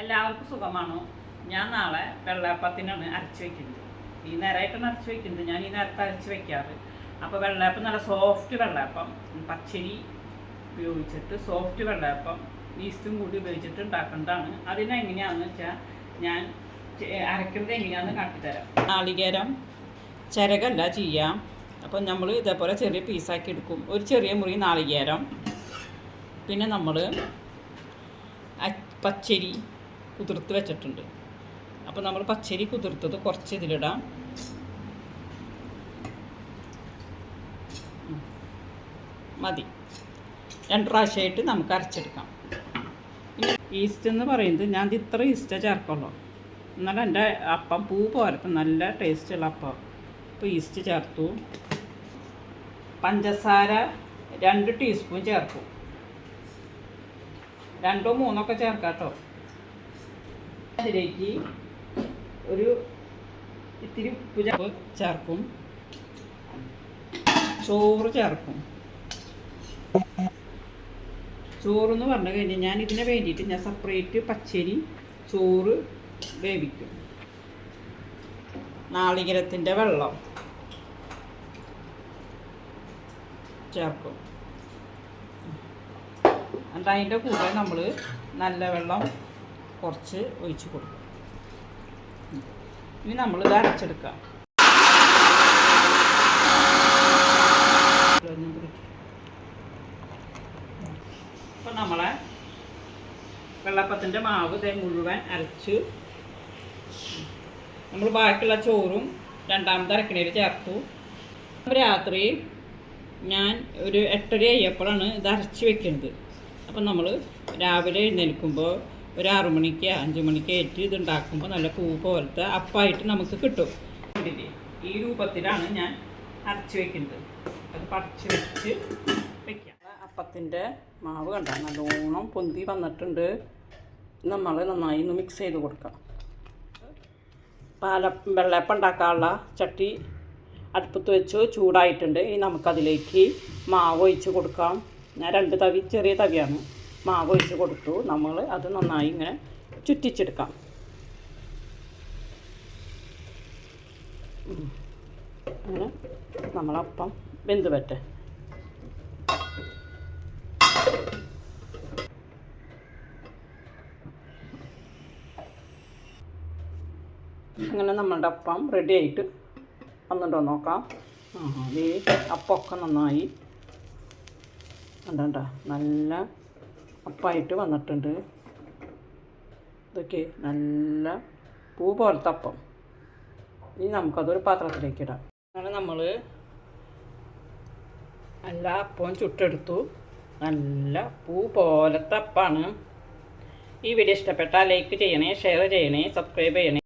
എല്ലാവർക്കും സുഖമാണോ? ഞാൻ നാളെ വെള്ളയപ്പത്തിനാണ് അരച്ച് വെക്കുന്നത്. ഈ നേരമായിട്ടാണ് അരച്ച് വെക്കുന്നത്. ഞാൻ ഈ നേരത്തെ അരച്ച് വെക്കാറ്. അപ്പോൾ വെള്ളയപ്പം നല്ല സോഫ്റ്റ് വെള്ളയപ്പം. പച്ചരി ഉപയോഗിച്ചിട്ട് സോഫ്റ്റ് വെള്ളയപ്പം ഈസ്റ്റും കൂടി ഉപയോഗിച്ചിട്ട് ഉണ്ടാക്കേണ്ടതാണ്. അതിനെങ്ങനെയാണെന്ന് വെച്ചാൽ ഞാൻ അരക്കുന്നത് എങ്ങനെയാണെന്ന് കാട്ടിത്തരാം. നാളികേരം ചിരകല്ല ചെയ്യാം. അപ്പം നമ്മൾ ഇതേപോലെ ചെറിയ പീസാക്കി എടുക്കും. ഒരു ചെറിയ മുറി നാളികേരം. പിന്നെ നമ്മൾ പച്ചരി കുതിർത്ത് വെച്ചിട്ടുണ്ട്. അപ്പോൾ നമ്മൾ പച്ചരി കുതിർത്തത് കുറച്ച് ഇതിലിടാം. മതി. രണ്ട് പ്രാവശ്യമായിട്ട് നമുക്ക് അരച്ചെടുക്കാം. ഈസ്റ്റ് എന്ന് പറയുന്നത് ഞാൻ ഇത് ഇത്ര ഈസ്റ്റേ ചേർക്കുള്ളൂ. എന്നാലും എന്റെ അപ്പം പൂ പോരപ്പം നല്ല ടേസ്റ്റുള്ള അപ്പം. അപ്പോൾ ഈസ്റ്റ് ചേർത്തു. പഞ്ചസാര രണ്ട് ടീസ്പൂൺ ചേർക്കും. രണ്ടോ മൂന്നോ ഒക്കെ ചേർക്കാം കേട്ടോ. അതിലേക്ക് ഒരു ഇത്തിരി ചേർപ്പ് ചേർക്കും. ചോറ് ചേർക്കും. ചോറെന്ന് പറഞ്ഞു കഴിഞ്ഞാൽ ഞാൻ ഇതിനെ വേണ്ടിയിട്ട് ഞാൻ സെപ്പറേറ്റ് പച്ചരി ചോറ് വേവിക്കും. നാളികരത്തിന്റെ വെള്ളം ചേർക്കും. എന്നിട്ട് അതിന്റെ കൂടെ നമ്മൾ നല്ല വെള്ളം കുറച്ച് ഒഴിച്ച് കൊടുക്കും. ഇനി ഇനി നമ്മളിത് അരച്ചെടുക്കാം. ഇപ്പം നമ്മളെ വെള്ളപ്പത്തിന്റെ മാവ് ഇതേ മുഴുവൻ അരച്ച് നമ്മൾ ബാക്കിയുള്ള ചോറും രണ്ടാമത് അരക്കണയിൽ ചേർത്തു. രാത്രി ഞാൻ ഒരു എട്ടര ആയപ്പോഴാണ് ഇത് അരച്ച് വെക്കുന്നത്. അപ്പം നമ്മൾ രാവിലെ എഴുന്നേൽക്കുമ്പോൾ ഒരു മണിക്ക് അഞ്ച് മണിക്ക് ഏറ്റ് ഇത് ഉണ്ടാക്കുമ്പോൾ നല്ല പൂ പോലത്തെ അപ്പായിട്ട് നമുക്ക് കിട്ടും? ഈ രൂപത്തിലാണ് ഞാൻ അരച്ച് വെക്കുന്നത്. അത് പറിച്ച് വെച്ച് വെക്കാം. അപ്പത്തിന്റെ മാവ് കണ്ട? നല്ലോണം പൊന്തി വന്നിട്ടുണ്ട്. നമ്മൾ നന്നായി ഒന്ന് മിക്സ് ചെയ്ത് കൊടുക്കാം. പാല വെള്ളയപ്പം ഉണ്ടാക്കാനുള്ള ചട്ടി അടുപ്പത്ത് വെച്ച് ചൂടായിട്ടുണ്ട്. ഇനി നമുക്കതിലേക്ക് മാവ് ഒഴിച്ച് കൊടുക്കാം. ഞാൻ രണ്ട് തവി ചെറിയ തവിയാണ്. മാവ് ഒഴിച്ച് കൊടുത്തു. നമ്മൾ അത് നന്നായി ഇങ്ങനെ ചുറ്റിച്ചെടുക്കാം. അങ്ങനെ നമ്മളപ്പം വെന്ത് പറ്റേ അങ്ങനെ നമ്മളുടെ അപ്പം റെഡി ആയിട്ട് വന്നിട്ടോ നോക്കാം. ആ അതേ അപ്പമൊക്കെ നന്നായി. കണ്ടോ? നല്ല അപ്പമായിട്ട് വന്നിട്ടുണ്ട്. ഇതൊക്കെ നല്ല പൂ പോലത്തെ അപ്പം. ഇനി നമുക്കതൊരു പാത്രത്തിലേക്ക് ഇടാം. അങ്ങനെ നമ്മൾ എല്ലാ അപ്പവും ചുട്ടെടുത്തു. നല്ല പൂ പോലത്തെ അപ്പാണ്. ഈ വീഡിയോ ഇഷ്ടപ്പെട്ടാൽ ലൈക്ക് ചെയ്യണേ ഷെയർ ചെയ്യണേ സബ്സ്ക്രൈബ് ചെയ്യണേ.